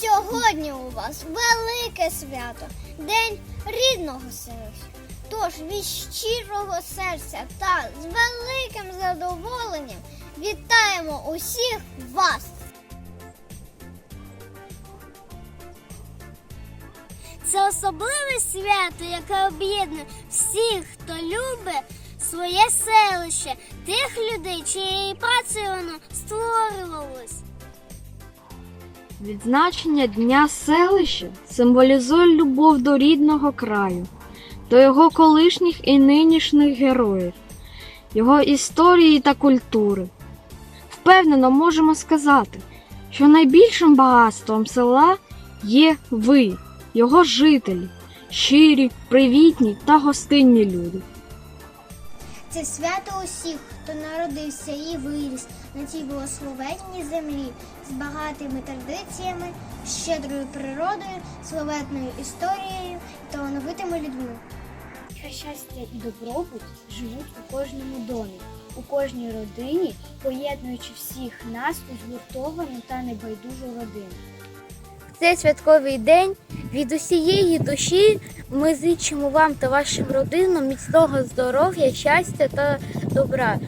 Сьогодні у вас велике свято, День рідного селища. Тож від щирого серця та з великим задоволенням вітаємо усіх вас! Це особливе свято, яке об'єднує всіх, хто любить своє селище, тих людей, чиєю працею воно створювалось. Відзначення Дня селища символізує любов до рідного краю, до його колишніх і нинішніх героїв, його історії та культури. Впевнено можемо сказати, що найбільшим багатством села є ви, його жителі, щирі, привітні та гостинні люди. Це свято усіх, хто народився і виріс на цій благословенній землі з багатими традиціями, щедрою природою, славетною історією та талановитими людьми. Хай щастя і добробут живуть у кожному домі, у кожній родині, поєднуючи всіх нас у згуртовану та небайдужу родину. В цей святковий день від усієї душі ми зичимо вам та вашим родинам міцного здоров'я, щастя та добра,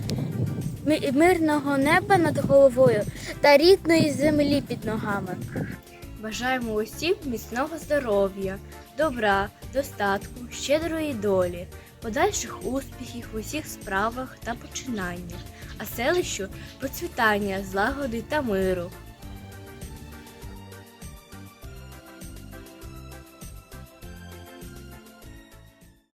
мирного неба над головою та рідної землі під ногами. Бажаємо усім міцного здоров'я, добра, достатку, щедрої долі, подальших успіхів у усіх справах та починаннях, а селищу процвітання, злагоди та миру.